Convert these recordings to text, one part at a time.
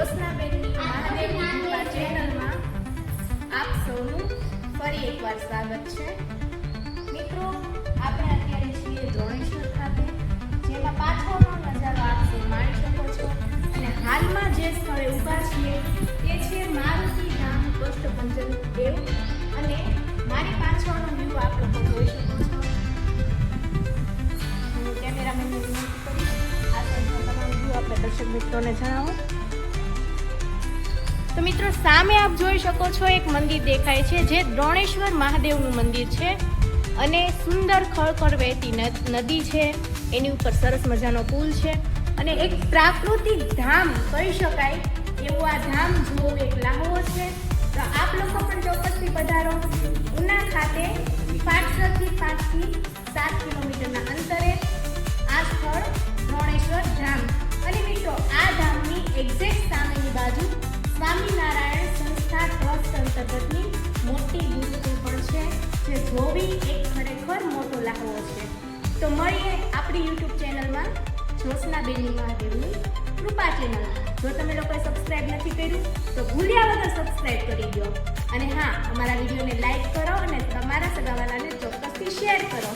જ્યોત્સનાબેનની ફરી એકવાર સ્વાગત છે. મિત્રો, આપણે અત્યારે છીએ જેમાં પાછળનો નજારો આપ માણી શકો છો. હાલમાં જે સ્થળે ઊભા છીએ, તે છે મારુતિ ધામ કષ્ટભંજન દેવ. અને મારી પાછળનો વ્યૂ આપ લોકો જોઈ શકો છો. આપણે દર્શક મિત્રોને જણાવો. તો મિત્રો, સામે આપ જોઈ શકો છો એક મંદિર દેખાય છે જે દ્રોણેશ્વર મહાદેવનું મંદિર છે અને સુંદર ખળખળ વહેતી નદ- છે. એની ઉપર સરસ મજાનો પુલ છે અને એક પ્રાકૃતિક ધામ કહી શકાય એવું આ ધામ જુઓ એક લાહો છે. તો આપ લોકો પણ ચોક્કસથી પધારો. ઉના ખાતે પાંચસોથી પાંચથી સાત કિલોમીટરના તો મળીએ આપણી યુટ્યુબ ચેનલમાં જ્યોત્સનાબેનની મહાદેવની કૃપા ચેનલ. જો તમે લોકોએ સબસ્ક્રાઇબ નથી કર્યું, તો ભૂલ્યા વગર સબસ્ક્રાઇબ કરી દો. અને હા, અમારા વિડીયોને લાઈક કરો અને તમારા સગાવાલાને ચોક્કસથી શેર કરો.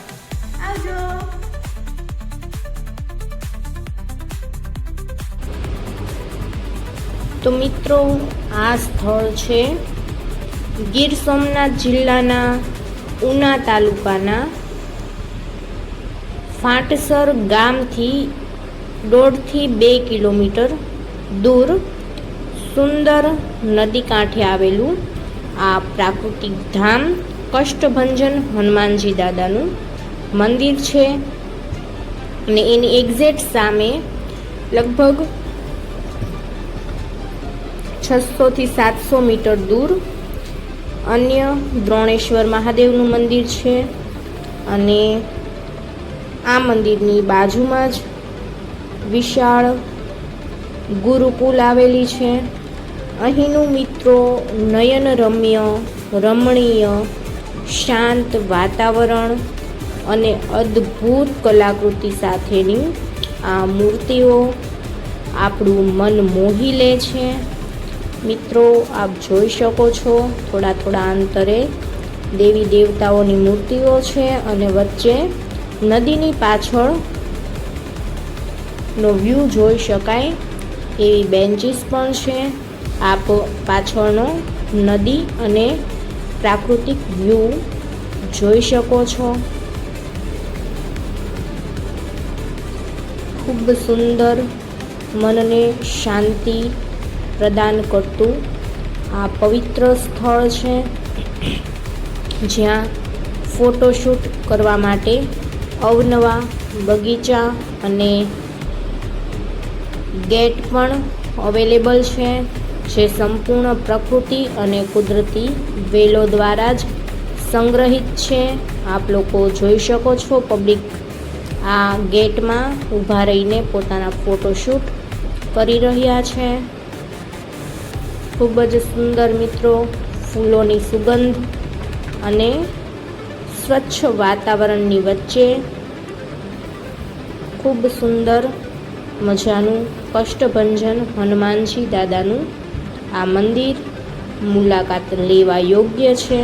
આવજો. તો મિત્રો, આ સ્થળ છે ગીર સોમનાથ જિલ્લાના ઉના તાલુકાના ફાટસર ગામથી દોઢથી બે કિલોમીટર દૂર સુંદર નદી કાંઠે આવેલું આ પ્રાકૃતિક ધામ કષ્ટભંજન હનુમાનજી દાદાનું મંદિર છે. અને એની એક્ઝેક્ટ સામે લગભગ છસોથી સાતસો મીટર દૂર અન્ય દ્રોણેશ્વર મહાદેવનું મંદિર છે. અને આ મંદિરની બાજુમાં જ વિશાળ ગુરુકુલ આવેલી છે. અહીંનું મિત્રો નયનરમ્ય રમણીય, શાંત વાતાવરણ અને અદ્ભુત કલાકૃતિ સાથેની આ મૂર્તિઓ આપણું મન મોહી લે છે. મિત્રો, આપ જોઈ શકો છો થોડા થોડા અંતરે દેવી દેવતાઓની મૂર્તિઓ છે અને વચ્ચે નદીની પાછળ નો વ્યૂ જોઈ શકાય. એવી બેન્ચીસ પણ છે. આપ પાછળનો નદી અને પ્રાકૃતિક વ્યૂ જોઈ શકો છો. ખૂબ સુંદર મનને શાંતિ પ્રદાન કરતું આ પવિત્ર સ્થળ છે. જ્યાં ફોટોશૂટ કરવા માટે અવનવા, બગીચા અને ગેટ પણ અવેલેબલ છે, જે સંપૂર્ણ પ્રકૃતિ અને કુદરતી વેલો દ્વારા જ સંગ્રહિત છે. આપ લોકો જોઈ શકો છો પબ્લિક આ ગેટમાં ઊભા રહીને પોતાના ફોટોશૂટ કરી રહ્યા છે. ખૂબ જ સુંદર મિત્રો, ફૂલોની સુગંધ અને સ્વચ્છ વાતાવરણની વચ્ચે ખૂબ સુંદર મજાનું કષ્ટભંજન હનુમાનજી દાદાનું આ મંદિર મુલાકાત લેવા યોગ્ય છે.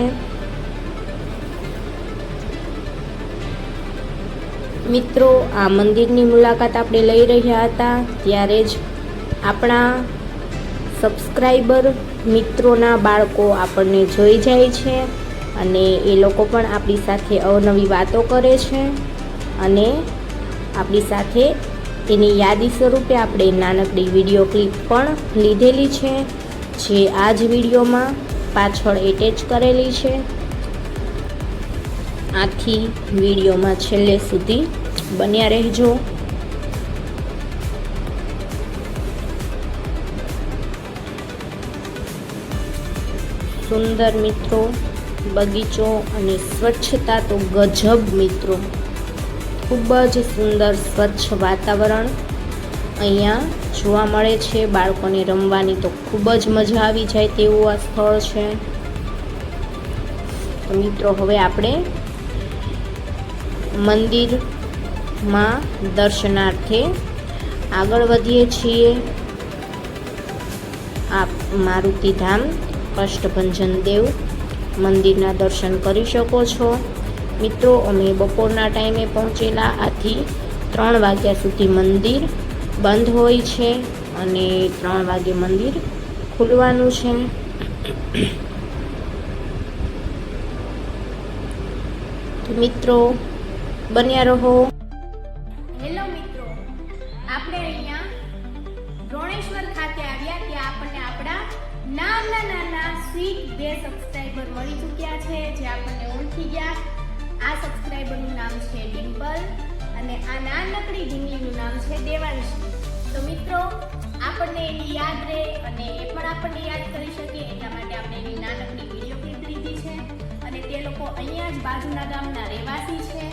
મિત્રો, આ મંદિરની મુલાકાત આપણે લઈ રહ્યા હતા ત્યારે જ આપણા સબસ્ક્રાઈબર મિત્રોના બાળકો આપણને જોઈ જાય છે. અને એ લોકો પણ આપણી સાથે અવનવી વાતો કરે છે અને આપણી સાથે એની યાદી સ્વરૂપે આપણે નાનકડી વીડિયો ક્લિપ પણ લીધેલી છે, જે આ જ વિડીયોમાં પાછળ એટેચ કરેલી છે. આથી વિડીયોમાં છેલ્લે સુધી બન્યા રહેજો. સુંદર મિત્રો બગીચો અને સ્વચ્છતા તો ગજબ મિત્રો. ખૂબ જ સુંદર સ્વચ્છ વાતાવરણ અહીંયા જોવા મળે છે. બાળકોને રમવાની તો ખૂબ જ મજા આવી જાય તેવું આ સ્થળ છે. મિત્રો, હવે આપણે મંદિરમાં દર્શનાર્થે આગળ વધીએ છીએ. આપ મારુતિધામ કષ્ટભંજન દેવ મંદિરના દર્શન કરી શકો છો. મિત્રો, અમે બપોરના ટાઈમે પહોંચેલા આથી ત્રણ વાગ્યા સુધી મંદિર બંધ હોય છે અને ત્રણ વાગે મંદિર ખુલવાનું છે. મિત્રો, બન્યા રહો. હેલો મિત્રો, આપણે અહીંયા દ્રોણેશ્વર ખાતે આવ્યા ત્યાં આપણને આપણા નાના નાના સ્વીટ બે સબસ્ક્રાઈબર મળી ચૂક્યા છે, જે આપણને ઓળખી ગયા. આ સબસ્ક્રાઈબરનું નામ છે ડિમ્પલ અને આ નાનકડી ઢીંગલીનું નામ છે દેવાંશી. તો મિત્રો, આપણને એની યાદ રહે અને એ પણ આપણને યાદ કરી શકે, એટલા માટે આપણે એની નાનકડી વીડિયો ક્લિપ લીધી છે. અને તે લોકો અહીંયા જ બાજુના ગામના રહેવાસી છે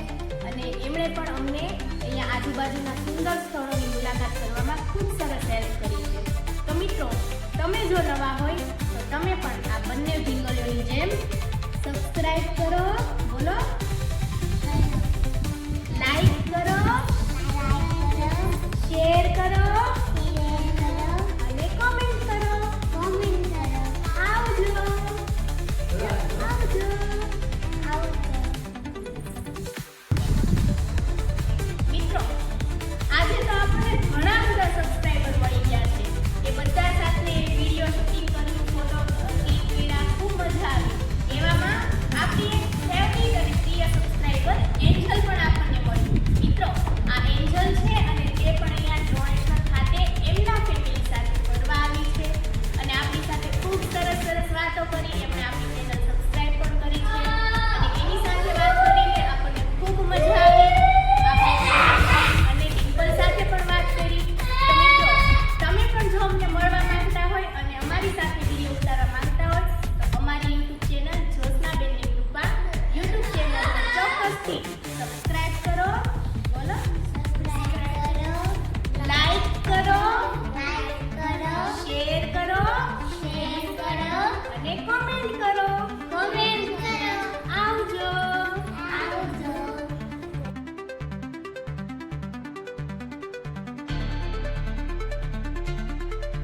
અને એમણે પણ અમને અહીંયા આજુબાજુના સુંદર સ્થળોની મુલાકાત કરવામાં ખૂબ સરસ હેલ્પ કરી છે. તો મિત્રો, તમે જો નવા હોય તમે પણ આ બંને ઢીંગલીઓની જેમ લાઈક કરો